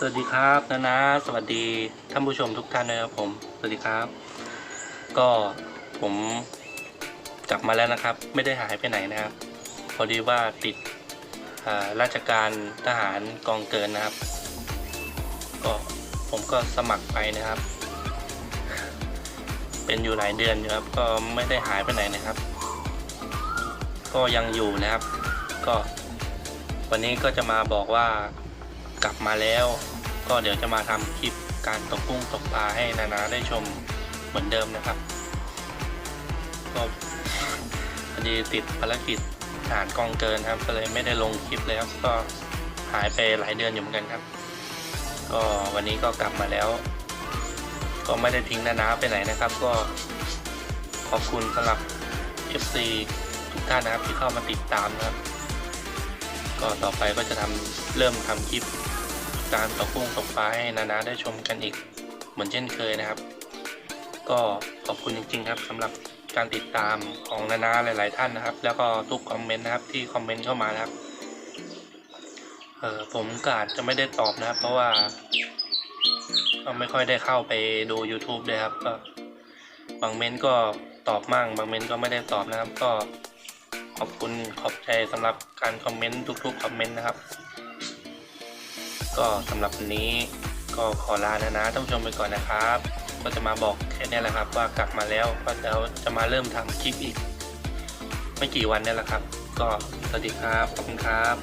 สวัสดีครับนะนะ สวัสดีท่านผู้ชมทุกท่านนะครับผม สวัสดีครับ ก็ผมกลับมาแล้วนะครับ ไม่ได้หายไปไหนนะครับ พอดีว่าติดราชการทหารกองเกินนะครับ ก็ผมก็สมัครไปนะครับ เป็นอยู่หลายเดือนอยู่ครับ ก็ไม่ได้หายไปไหนนะครับ ก็ยังอยู่นะครับ ก็วันนี้ก็จะมาบอกว่า กลับมาแล้ว ก็เดี๋ยวจะมาทำคลิปการตกกุ้งตกปลาให้นานาได้ชมเหมือนเดิมนะครับ ก็พอดีติดภารกิจทหารกองเกินครับก็เลยไม่ได้ลงคลิปเลยครับก็หายไปหลายเดือนอยู่เหมือนกันครับ ก็วันนี้ก็กลับมาแล้ว ก็ไม่ได้ทิ้งนานาไปไหนนะครับ ก็ขอบคุณสำหรับ FC ทุกท่านนะครับที่เข้ามาติดตามนะครับ ก็ต่อไปก็จะทำเริ่มทำคลิปการตกกุ้งตกปลาให้นานาได้ชมกันอีกเหมือนเช่นเคยนะครับ ก็ขอบคุณจริง ๆ ครับสำหรับการติดตามของนานาหลาย ๆ ท่านนะครับ แล้วก็ทุกคอมเมนต์นะครับที่คอมเมนต์เข้ามานะครับเออผมกาจจะไม่ได้ตอบนะครับ เพราะว่าก็ไม่ค่อยได้เข้าไปดู YouTube เลยครับ ก็บางเมนต์ก็ตอบมั่ง บางเมนต์ก็ไม่ได้ตอบนะครับ ก็ ขอบคุณขอบใจสำหรับการคอมเมนต์ทุกๆคอมเมนต์นะครับ ก็สำหรับวันนี้ก็ขอลาแล้วนะท่านผู้ชมไปก่อนนะครับ ก็จะมาบอกแค่นี้แหละครับ ว่ากลับมาแล้วก็เดี๋ยวจะมาเริ่มทำคลิปอีก ไม่กี่วันนี่แหละครับ ก็สวัสดีครับขอบคุณครับ